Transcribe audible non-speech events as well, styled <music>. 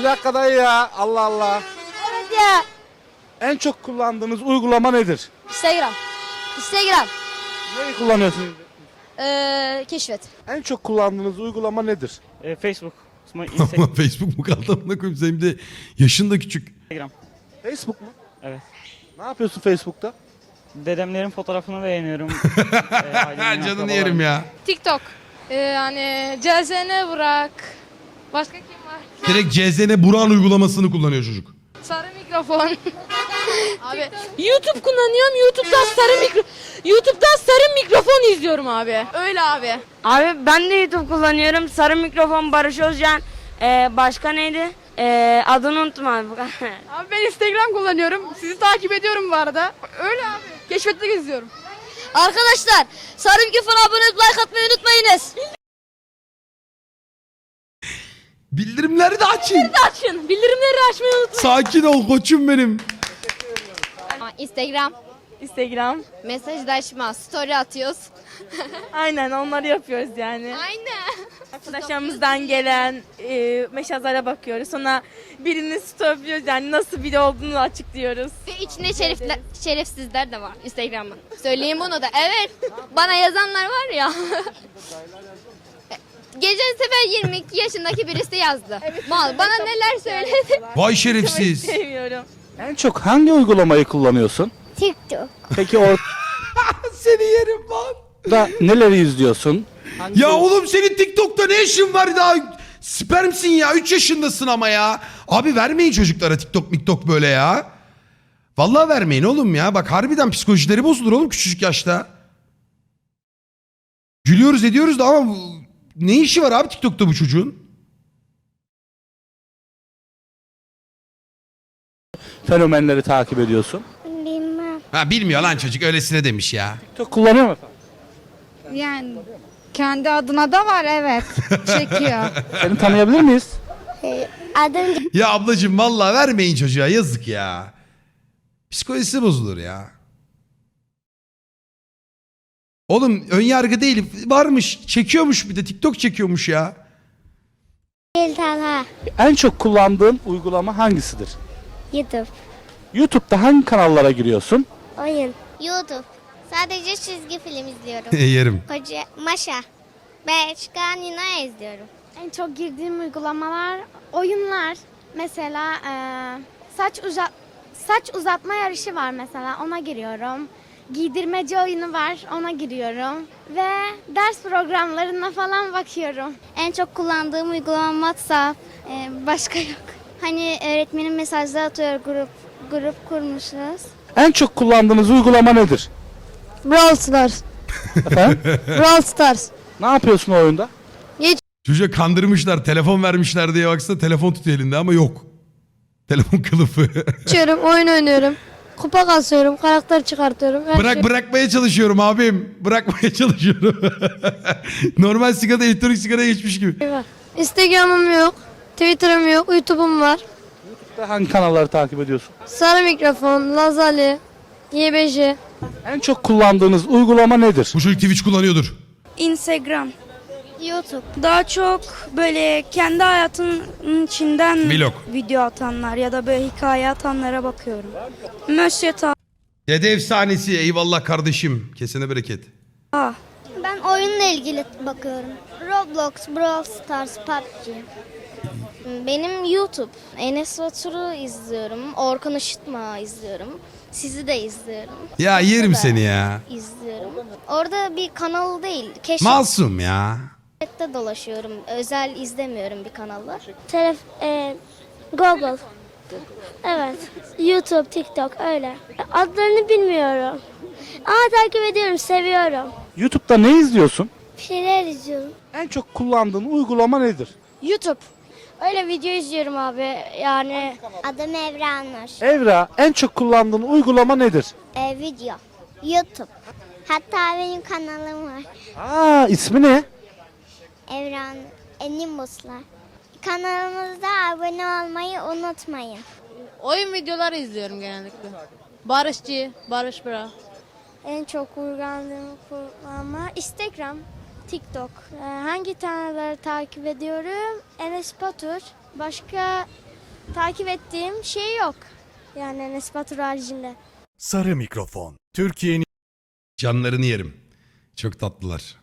Bir dakika dayı ya. Allah Allah. Evet ya. En çok kullandığınız uygulama nedir? Instagram. Instagram. Neyi kullanıyorsunuz? Ee, keşfet. En çok kullandığınız uygulama nedir? E, Facebook, Ama <laughs> Ama Instagram. Facebook mu kaldı amına koyayım senin de yaşın da küçük. Facebook mu? Evet. Ne yapıyorsun Facebook'ta? Dedemlerin fotoğrafını beğeniyorum. <laughs> e, ailemin, Canını yerim ya. TikTok. Ee, yani CZN Burak. Başka kim? Direkt CZN Buran uygulamasını kullanıyor çocuk. Sarı mikrofon. <laughs> abi YouTube kullanıyorum. YouTube'dan sarı mikro YouTube'dan sarı mikrofon izliyorum abi. öyle abi. Abi ben de YouTube kullanıyorum. Sarı mikrofon Barış Özcan. Ee, başka neydi? Ee, adını unutma abi. <laughs> Abi ben Instagram kullanıyorum. Sizi takip ediyorum bu arada. Öyle abi. Keşfette geziyorum. Arkadaşlar sarı mikrofona abone olup like atmayı unutmayınız. Bildirimleri de açın. Açın. Bildirimleri açmayı unutmayın. Sakin ol koçum benim. Instagram. Instagram. Mesajlaşma. Story atıyoruz. <laughs> Aynen onları yapıyoruz yani. Aynen. Arkadaşlarımızdan gelen e, mesajlara bakıyoruz. Sonra birini stopliyoruz yani nasıl biri olduğunu açıklıyoruz. Ve içinde şerifler, şerefsizler de var Instagram'ın. Söyleyeyim bunu da. Evet. Bana yazanlar var ya. <laughs> Geçen sefer 22 yaşındaki birisi yazdı. <laughs> Mal bana neler söyledi. Vay şerefsiz. Sevmiyorum. En çok hangi uygulamayı kullanıyorsun? TikTok. Peki orada <laughs> Seni yerim lan. neleri izliyorsun? Ya oğlum senin TikTok'ta ne işin var daha? Spermsin ya 3 yaşındasın ama ya. Abi vermeyin çocuklara TikTok miktok böyle ya. Vallahi vermeyin oğlum ya. Bak harbiden psikolojileri bozulur oğlum küçücük yaşta. Gülüyoruz ediyoruz da ama bu- ne işi var abi TikTok'ta bu çocuğun? Fenomenleri takip ediyorsun. Bilmem. Ha bilmiyor lan çocuk öylesine demiş ya. TikTok kullanıyor mu efendim? Yani kendi adına da var evet. Çekiyor. <laughs> Seni tanıyabilir miyiz? Adım Ya ablacığım vallahi vermeyin çocuğa yazık ya. Psikolojisi bozulur ya. Oğlum ön yargı değil varmış çekiyormuş bir de TikTok çekiyormuş ya. Talha. En çok kullandığın uygulama hangisidir? YouTube. YouTube'da hangi kanallara giriyorsun? Oyun. YouTube. Sadece çizgi film izliyorum. <laughs> Yerim. Koca Maşa. Başka Nina izliyorum. En çok girdiğim uygulamalar oyunlar. Mesela eee, saç uzat saç uzatma yarışı var mesela ona giriyorum. Giydirmeci oyunu var ona giriyorum ve ders programlarına falan bakıyorum. En çok kullandığım uygulama WhatsApp. Ee, başka yok. Hani öğretmenim mesajlar atıyor grup grup kurmuşuz. En çok kullandığınız uygulama nedir? Brawl Stars. Efendim? <laughs> Brawl Stars. ne yapıyorsun o oyunda? Çocuğa kandırmışlar telefon vermişler diye baksana telefon tutuyor elinde ama yok. Telefon kılıfı. Açıyorum oyun oynuyorum. Kupa kasıyorum, karakter çıkartıyorum. Her Bırak bırakmaya çalışıyorum abim. Bırakmaya <laughs> çalışıyorum. Normal sigara elektronik sigaraya geçmiş gibi. şey var. Instagram'ım yok, Twitter'ım yok, YouTube'um var. Hangi kanalları takip ediyorsun? Sarı mikrofon, Lazali, YBJ. En çok kullandığınız uygulama nedir? Bu çocuk Twitch kullanıyordur. Instagram. YouTube. Daha çok böyle kendi hayatının içinden Vlog. video atanlar ya da böyle hikaye atanlara bakıyorum. Mösyö Dede efsanesi eyvallah kardeşim. Kesene bereket. Ben oyunla ilgili bakıyorum. Roblox, Brawl Stars, PUBG. Benim YouTube. Enes Batur'u izliyorum. Orkun Işıtma izliyorum. Sizi de izliyorum. Ya yerim seni ya. İzliyorum. Orada bir kanal değil. Keşfette Masum ya. Dolaşıyorum. Özel izlemiyorum bir kanallar. Telef e, Google. Evet. YouTube, TikTok öyle. Adlarını bilmiyorum. Ama takip ediyorum, seviyorum. YouTube'da ne izliyorsun? Bir şeyler izliyorum. En çok kullandığın uygulama nedir? YouTube. Öyle video izliyorum abi. Yani Adım Evra Nur. Evra en çok kullandığın uygulama nedir? E, video. YouTube. Hatta benim kanalım var. Aa ismi ne? Evren Enimuslar. Kanalımıza abone olmayı unutmayın. Oyun videoları izliyorum genellikle. Barışçı, Barış Bra. en çok uygulandığım uygulama Instagram, TikTok. Ee, hangi taneleri takip ediyorum? Enes Batur. Başka Takip ettiğim şey yok. Yani Enes Batur haricinde. Sarı Mikrofon. Türkiye'nin Canlarını yerim. Çok tatlılar.